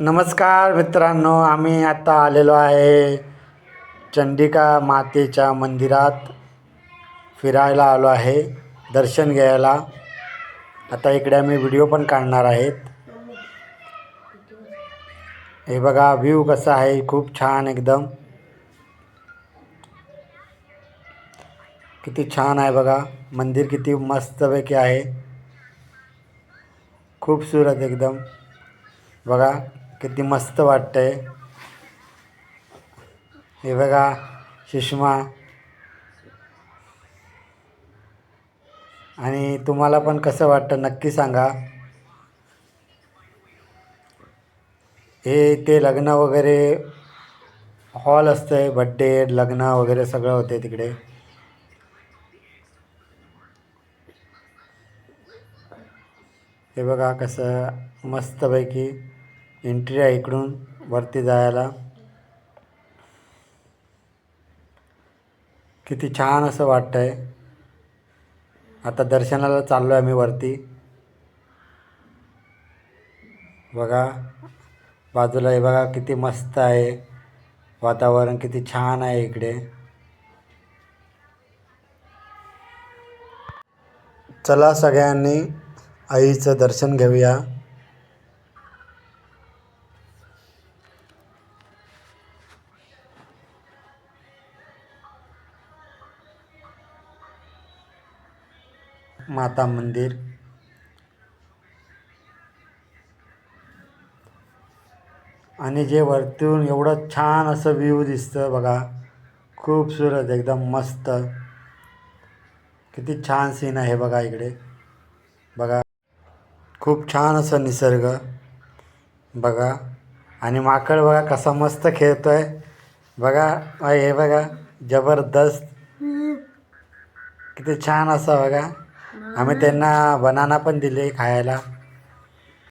नमस्कार मित्रांनो आम्ही आता आलेलो आहे चंडिका मातेच्या मंदिरात फिरायला आलो आहे दर्शन घ्यायला. आता इकडे आम्ही व्हिडिओ पण काढणार आहेत. हे बघा व्ह्यू कसा आहे खूप छान एकदम. किती छान आहे बघा मंदिर किती मस्तपैकी आहे. खूपसूरत एकदम. बघा किती मस्त वाटतंय. हे बघा सुषमा. आणि तुम्हाला पण कसं वाटतं नक्की सांगा. हे ते लग्न वगैरे हॉल असतंय बड्डे लग्न वगैरे सगळं होते तिकडे. हे बघा कसं मस्तपैकी. एंट्री आहे इकडून वरती जायला. किती छान असं वाटतंय. आता दर्शनाला चाललो आहे आम्ही वरती. बघा बाजूला हे बघा किती मस्त आहे. वातावरण किती छान आहे इकडे. चला सगळ्यांनी आईचं दर्शन घेऊया. माता मंदिर. आणि जे वरतून एवढं छान असं व्ह्यू दिसतं बघा. खूपसुरत एकदम मस्त. किती छान सीन आहे बघा इकडे. बघा खूप छान असं निसर्ग. बघा आणि माकड बघा कसा मस्त खेळतोय. बघा हे बघा जबरदस्त. किती छान असा बघा. आम्ही त्यांना बनाना पण दिले खायला.